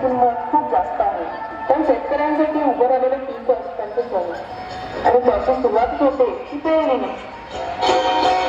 किंमत खूप जास्त आहे. पण शेतकऱ्यांसाठी उभं राहिलेलं पीक त्यांचं आणि त्याची सुरुवात होते की पेरणीने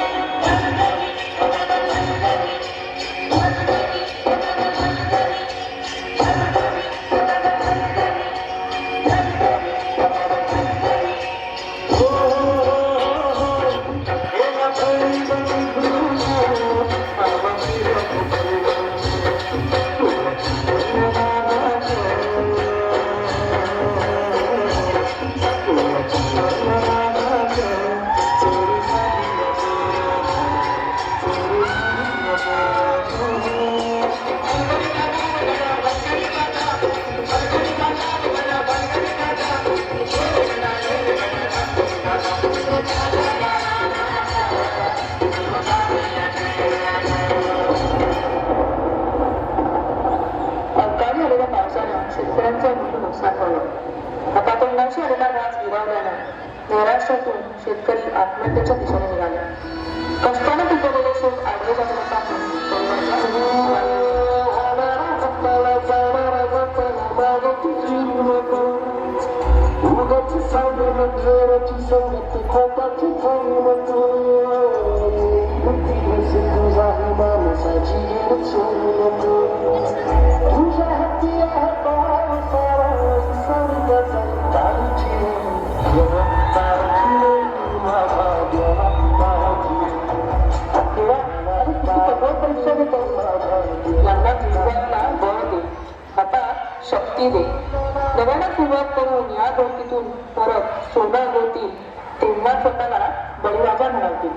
तोंडाशी आलेला घास विरावल्यानं महाराष्ट्रातून शेतकरी आत्महत्येच्या दिशेने निघाले. कष्टाने पिकवलेले शेत आडवे दे आता शक्ती दे. नव्याला सुरुवात करून या गोष्टीतून परत सोना होतील तेव्हा स्वतःला बळीराजा म्हणावतील